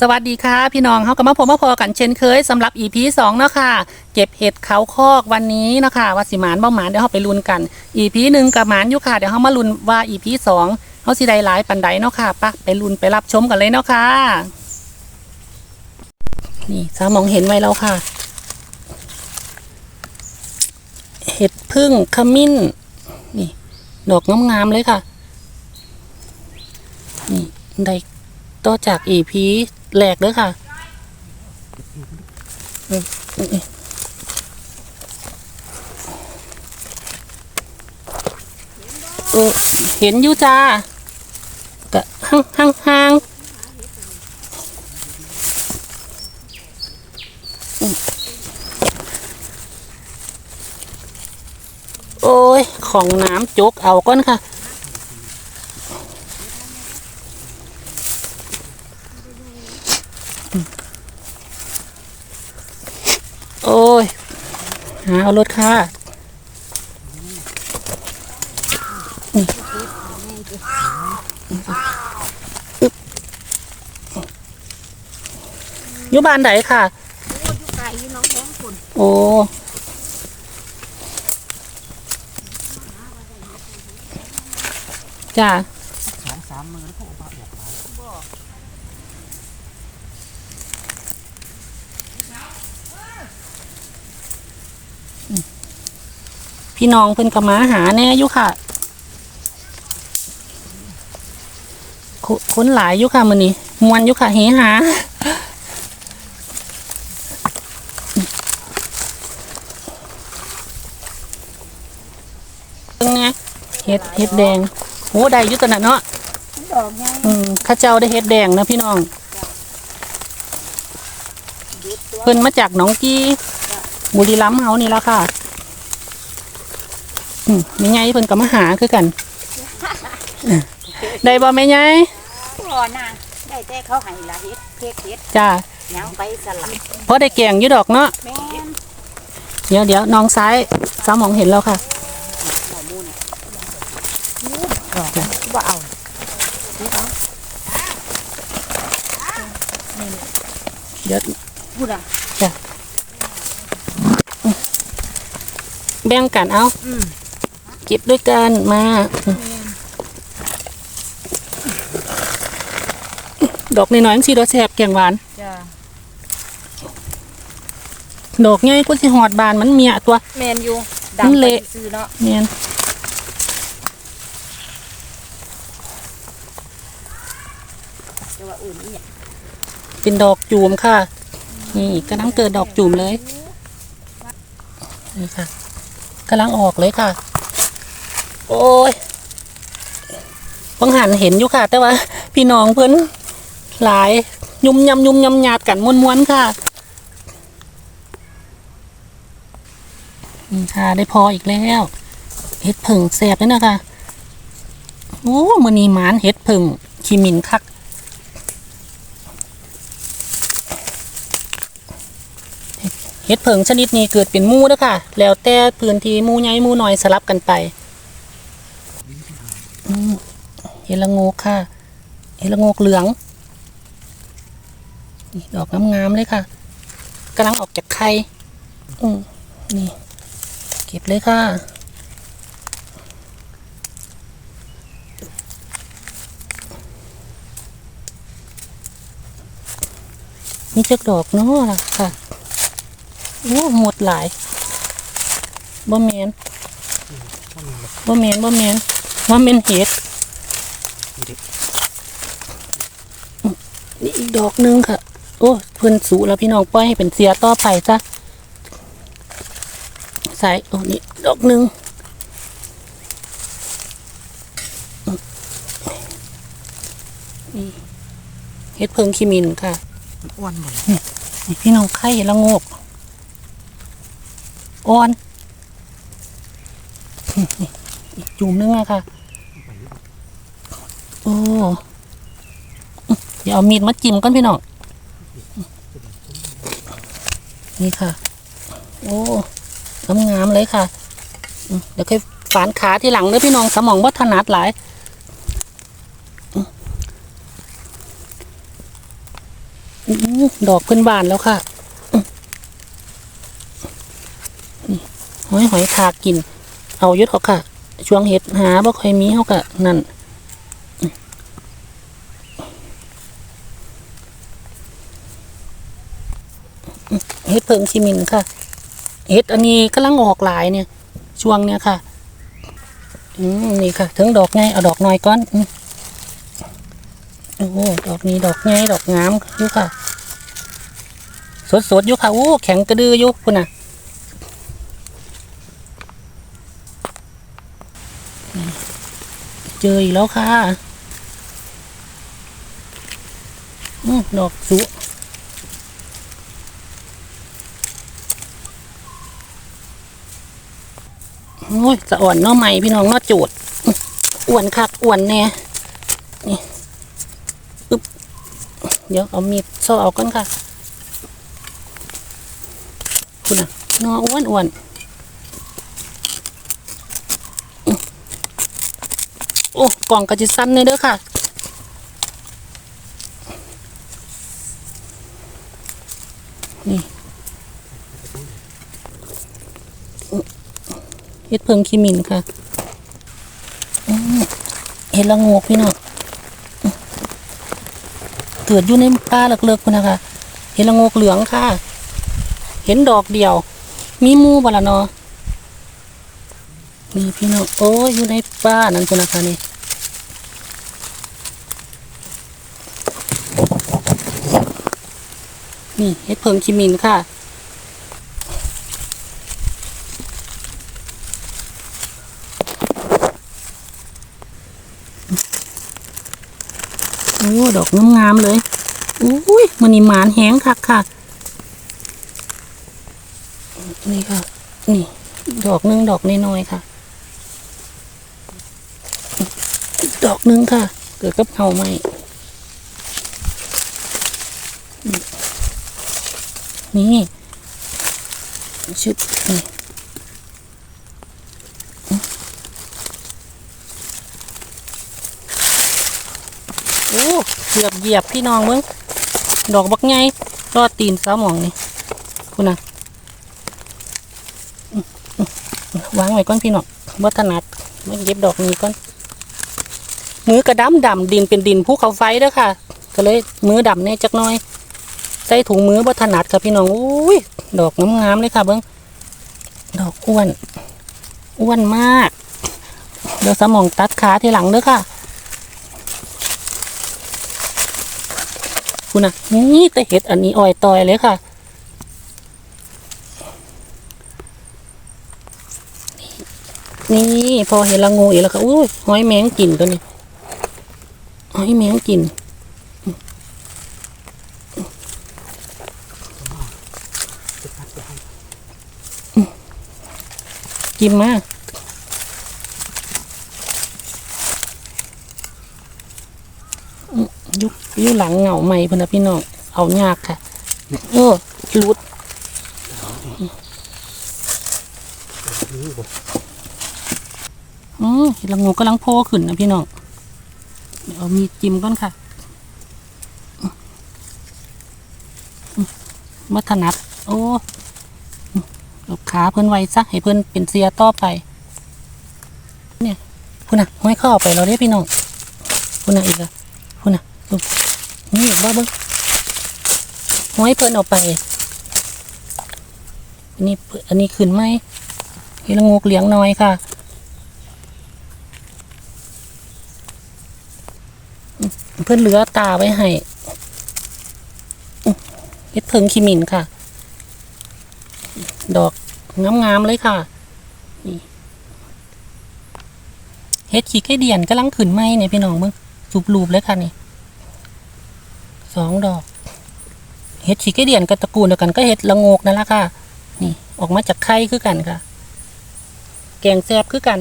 สวัสดีค่ะ พี่น้องเขาก็มาพบมาพอกันเช่นเคยสำหรับ EP 2เนาะค่ะ เก็บเห็ดเขาคอกวันนี้เนาะค่ะว่าสิหมานบ่หมานเดี๋ยวเขาไปลุ้นกัน EP หนึ่งกับหมานอยู่ค่ะ เดี๋ยวเขามาลุ้นว่า EP สองเขาสิได้หลายปันใดเนาะค่ะปะไปลุ้นไปรับชมกันเลยเนาะค่ะ นี่สามองเห็นไว้แล้วค่ะ เห็ดพึ่งขมิ้น นี่ ดอกงามๆเลยค่ะ นี่ได้ต่อจาก EP แรกเด้อค่ะเห็นอยู่จ้ากะห่างห่างห่างโอ้ย ของน้ำจกเอาก่อนค่ะ โอ้ย หา เอารถค่ะนี่อึ๊บอยู่บ้านไหนค่ะอยู่ไกลอยู่น้องแท้งคนโอ้จ้า สองสามมือแล้วพวกบ้าอยากมา พี่น้องเพิ่นก็มาหาแน่อยู่ค่ะคุคนหลายอยู่ค่ะมื้อนี้มวนอยู่ค่ะเฮหาเบิ่งเนี่ยเห็ดเห็ดแดงโหได้อยู่ตัวนั้นเนาะดอกไงอืมข้าเจ้าได้เห็ดแดงนะพี่น้องเพิ่นมาจากหนองกี้บุรีรัมย์เฮานี่และค่ะ อืมแม่ไงเพิ่นก็มาหาคือกัน ได้บ่แม่ไงพอนะได้แต่เขาให้ละเฮ็ดเพกเฮ็ดจ้ายังไปสลับเพราะได้แกงอยู่ดอกเนาะแม่นเดี๋ยวเดี๋ยวน้องซ้ายสามองเห็นแล้วค่ะหมอมูนดอกว่าเอานี่เขาเดี๋ยวพูดอะแบ่งกันเอาอืม เก็บด้วยกันมาดอกน้อยๆจังซี่ดอกแซ่บแกงหวานจ้าดอกใหญ่ก็สิหอดบานมันเมียตัวแมนอยู่มันเละซื้อเนาะเนียนแต่ว่าอื่นนี่เป็นดอกจูมค่ะ นี่กำลังเกิดดอกจูมเลย นี่ค่ะกำลังออกเลยค่ะ โอ้ยบังหันเห็นอยู่ค่ะ แต่ว่า พี่น้องเพิ่นหลายยุ่มยำยุ่มยำหยาดกันม้วนๆค่ะนี่ค่ะได้พออีกแล้วเห็ดผึ่งแสบเลยนะคะโอ้มันนีหมานเห็ดผึ่งขีมินคักเห็ดเผิงชนิดนี้เกิดเป็นมูเด้ค่ะแล้วแต่พื้นที่มูใหญ่มูน้อยสลับกันไป เห็ดละโงกค่ะเห็ดละโงกเหลืองนี่ดอกงามๆเลยค่ะกำลังออกจากไข่อืมนี่ เก็บเลยค่ะมีจักดอกเนาะล่ะค่ะโอ้หมดหลายบ่แมนบ่แมนบ่แมน ว่าแมนเห็ดนี่อีกดอกหนึงค่ะ โอ้เพิ่นสูแล้วพี่น้องปล่อยให้เป็นเสียต่อไปจ้ะใส่โอ้นี่ดอกหนึงนี่เห็ดเพิงขีมินค่ะมันอ้วนหมดนี่พี่น้องไข่ละโงกอ่อนนี่อีกจุ่มนึงอะค่ะ โอ้เดี๋ยวเอามีดมาจิ้มก่อนพี่น้องนี่ค่ะ โอ้งามเลยค่ะเดี๋ยวค่อยฝานขาที่หลังเด้อพี่น้องสมองวัฒนัดหลายอดอกเพิ่นบานแล้วค่ะหอยหอยทากิน เอายุดเขาค่ะ ช่วงเห็ดหาบ่ค่อยมีเขากะนั่น เห็ดเพิงชิมินค่ะ เห็ดอันนี้กำลังออกหลายเนี่ย ช่วงเนี้ยค่ะอืมนี่ค่ะ ถึงดอกไงเอาดอกน้อยก้อนโอ้ดอกนี้ดอกไงดอกงามอยู่ค่ะ สดๆอยู่ค่ะโอ้แข็งกระดืออยู่คุณน่ะเจออีกแล้วค่ะ อืมดอกสุ อ้ยสะอ่อนน้อใหม่พี่น้องน้อจูดอ้วนคักอ้วนแน่นี่อึ๊บเดี๋ยวเอามีดซ่อเอาก่อนค่ะคุณน่ะเนออ้วนอ้วนโอ้กล่องกระจิสั้นเลยเด้อค่ะนี่อื้อเฮ็ ดเพิงขีมินค่ะเห็ดละงกพี่น้องเกิดอยู่ในป่าเลิกๆคุณนะคะ เห็ดละงกเหลืองค่ะ เห็นดอกเดียว มีมูบละเนาะนี่พี่น้องโอ้ยอยู่ในป่านั่นคุณนะคะนี่นี่เห็ดเพิงคิมินค่ะ อ้ดอกงามๆเลยอุ้ยมันนี่หมานแห้งคักค่ะนี่ค่ะ นี่ ดอกหนึงดอกน้อยๆค่ะ ดอกหนึงค่ะ เกิดกับเฮาไหมนี่ชึบนี่โอ้ เหยียบเหยียบพี่น้องเบิ้งดอกบักไงรอดตีนสาวหมองนี่คุณน่ะวางไว้ก่อนพี่น้องวัฒนัดมาเก็บดอกนี้ก่อนมือกระดำดำดินเป็นดินภูเขาไฟเด้อค่ะ ก็เลยมือดำแน่จักน่อย ใส่ถุงมือวัฒนัดค่ะพี่น้องอุ้ยดอกงามๆเลยค่ะเบิ้งดอกอ้วน อ้วนมาก เดี๋ยวสมองตัดขาทีหลังเด้อค่ะ คุณนะนี่แต่เห็ดอันนี้อ่อยตอยเลยค่ะนี่พอเห็นละงูอีกแล้วก็อุ้ยหอยแมงกินตัวนี้หอยแมงกินกินมาอืม ยุยุหลังเหงาใหม่พนนะพี่น้องเอายากค่ะเออรุดอืมเห็ดละงูกำลังโผล่ขึ้นนะพี่น้องเดี๋ยวมีจิ้มก่อนค่ะมัถนัด โอ้อืมเอาขาเพิ่อนไว้ซะให้เพิ่อนเป็นเสียต่อไป เนี่ย พุ่นน่ะห้อยข้อไปเราเรียกพี่น้อง พุ่นน่ะอีกอะพุ่ นน่ะดูนี่ว่าเบิ้งห้อยเพิ่นเอาไปอันนี้อันนี้ขึ้นไหมเห็ดละงูเลี้ยงน้อยค่ะเพื่อนเหลือตาไว้ให้เฮ็ดเพิงขีมินค่ะ ดอกงามๆเลยค่ะนี่เฮ็ดขี้ไก่เดียนกำลังขึ้นไหมเนี่ยพี่น้องมึงสูบรูปเลยค่ะนี่ สองดอกเฮ็ดขี้ไก่เดียนกับตระกูลเดียวกันก็เฮ็ดละงกนั่นแหละค่ะ นี่ออกมาจากไข่คือกันค่ะ แกงแซ่บคือกัน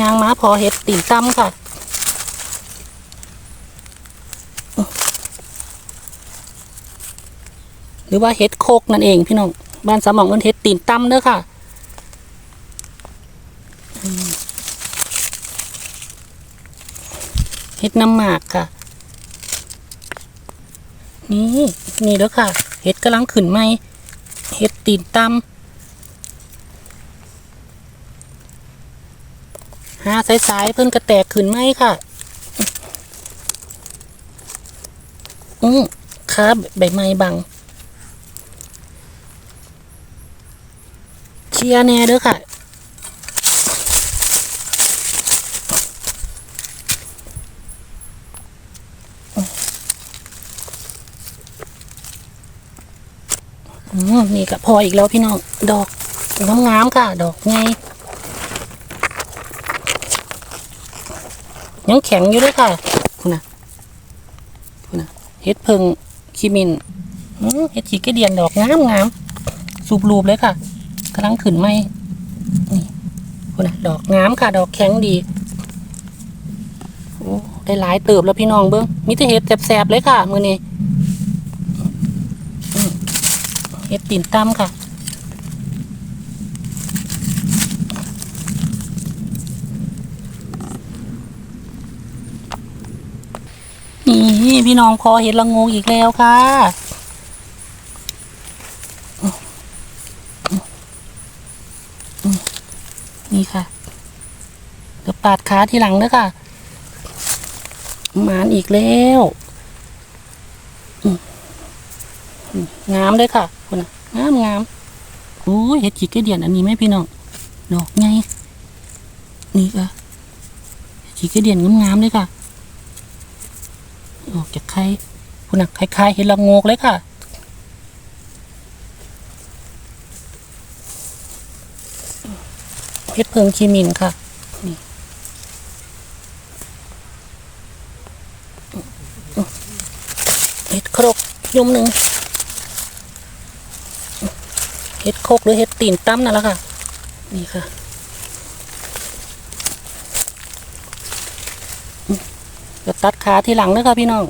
ยางม้าพอเห็ดตีนตั้มค่ะหรือว่าเห็ดโคกนั่นเองพี่น้อง บ้านสมองเอิ้นเห็ดตีนตั้มเด้อค่ะอืม เห็ดน้ำหมากค่ะ นี่ นี่เด้อค่ะ เห็ดกำลังขึ้นไหมเห็ดตีนตำหาสายๆเพิ่นกระแตกขึ้นไหมค่ะ อือค้าใบไม้บัง เชียร์แน่เด้อค่ะ นี่ก็พออีกแล้วพี่น้อง ดอกงามๆค่ะ ดอกไงยังแข็งอยู่ด้วยค่ะคุณนะคุณนะเฮ็ดเพิงขีมินเฮ็ดขีกระเดียนดอกงามงามสูบรูปเลยค่ะกำลังขึ้นไหมนี่คุณนะดอกงามค่ะ ดอกแข็งดีโอ้ได้หลายเติบแล้วพี่น้องเบิ้งมีแต่เห็ดแสบๆเลยค่ะมือนี้ เห็ดตีนตั้มค่ะ นี่พี่น้องพอเห็ดละงูอีกแล้วค่ะนี่ค่ะเดี๋ยวปาดขาทีหลังด้วค่ะมานอีกแล้วอืมอืม งามเลยค่ะคุณนะงามงามโอ้ยเห็ดจีกระเดียนอันนี้ไหมพี่น้องดอกไงนี่ค่ะเห็ดจีกระเดียนงามๆเลยค่ะออกจากไข่คุณนะคล้ายๆเห็ดละงกเลยค่ะเห็ดเพิงคีมินค่ะนี่เห็ดครกยุ่มหนึ่ง เห็ดโคกหรือเห็ดตีนตั้มนั่นแหละค่ะ นี่ค่ะจะตัดขาทีหลังเลยค่ะพี่น้อง